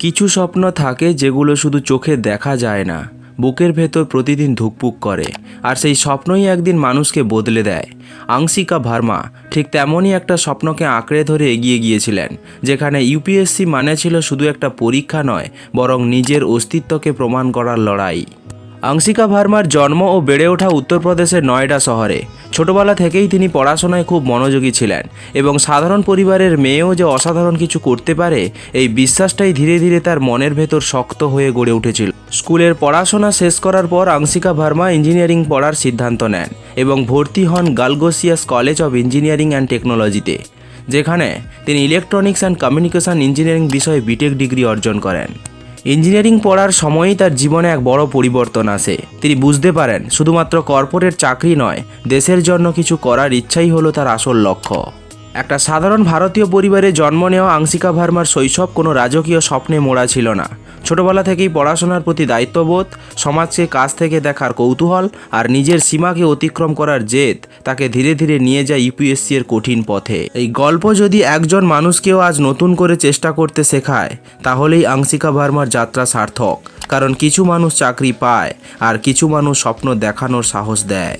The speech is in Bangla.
কিছু স্বপ্ন থাকে যেগুলো শুধু চোখে দেখা যায় না, বুকের ভেতর প্রতিদিন ধুকপুক করে, আর সেই স্বপ্নই একদিন মানুষকে বদলে দেয়। আংশিকা ভার্মা ঠিক তেমনই একটা স্বপ্নকে আঁকড়ে ধরে এগিয়ে গিয়েছিলেন, যেখানে ইউপিএসসি মানে ছিল শুধু একটা পরীক্ষা নয়, বরং নিজের অস্তিত্বকে প্রমাণ করার লড়াই। আংশিকা ভার্মার জন্ম ও বেড়ে ওঠা উত্তরপ্রদেশের নয়ডা শহরে। ছোটবেলা থেকেই তিনি পড়াশোনায় খুব মনোযোগী ছিলেন এবং সাধারণ পরিবারের মেয়েও যে অসাধারণ কিছু করতে পারে, এই বিশ্বাসটাই ধীরে ধীরে তার মনের ভেতর শক্ত হয়ে গড়ে উঠেছিল। স্কুলের পড়াশোনা শেষ করার পর আংশিকা ভার্মা ইঞ্জিনিয়ারিং পড়ার সিদ্ধান্ত নেন এবং ভর্তি হন Galgotias college of engineering and টেকনোলজিতে, যেখানে তিনি ইলেকট্রনিক্স অ্যান্ড কমিউনিকেশন ইঞ্জিনিয়ারিং বিষয়ে বিটেক ডিগ্রি অর্জন করেন। ইঞ্জিনিয়ারিং পড়ার সময়ই তার জীবনে এক বড় পরিবর্তন আসে। তিনি বুঝতে পারেন, শুধুমাত্র কর্পোরেট চাকরি নয়, দেশের জন্য কিছু করার ইচ্ছাই হলো তার আসল লক্ষ্য। একটা সাধারণ ভারতীয় পরিবারে জন্ম নেওয়া আংশিকা ভার্মার শৈশব কোনো রাজকীয় স্বপ্নে মোড়া ছিল না। ছোটবেলা থেকেই পড়াশোনার প্রতি দায়িত্ববোধ, সমাজকে কাছ থেকে দেখার কৌতূহল আর নিজের সীমাকে অতিক্রম করার জেদ তাকে ধীরে ধীরে নিয়ে যায় ইউপিএসসি এর কঠিন পথে। এই গল্প যদি একজন মানুষকেও আজ নতুন করে চেষ্টা করতে শেখায়, তাহলেই আংশিকা ভার্মার যাত্রা সার্থক। কারণ কিছু মানুষ চাকরি পায় আর কিছু মানুষ স্বপ্ন দেখানোর সাহস দেয়।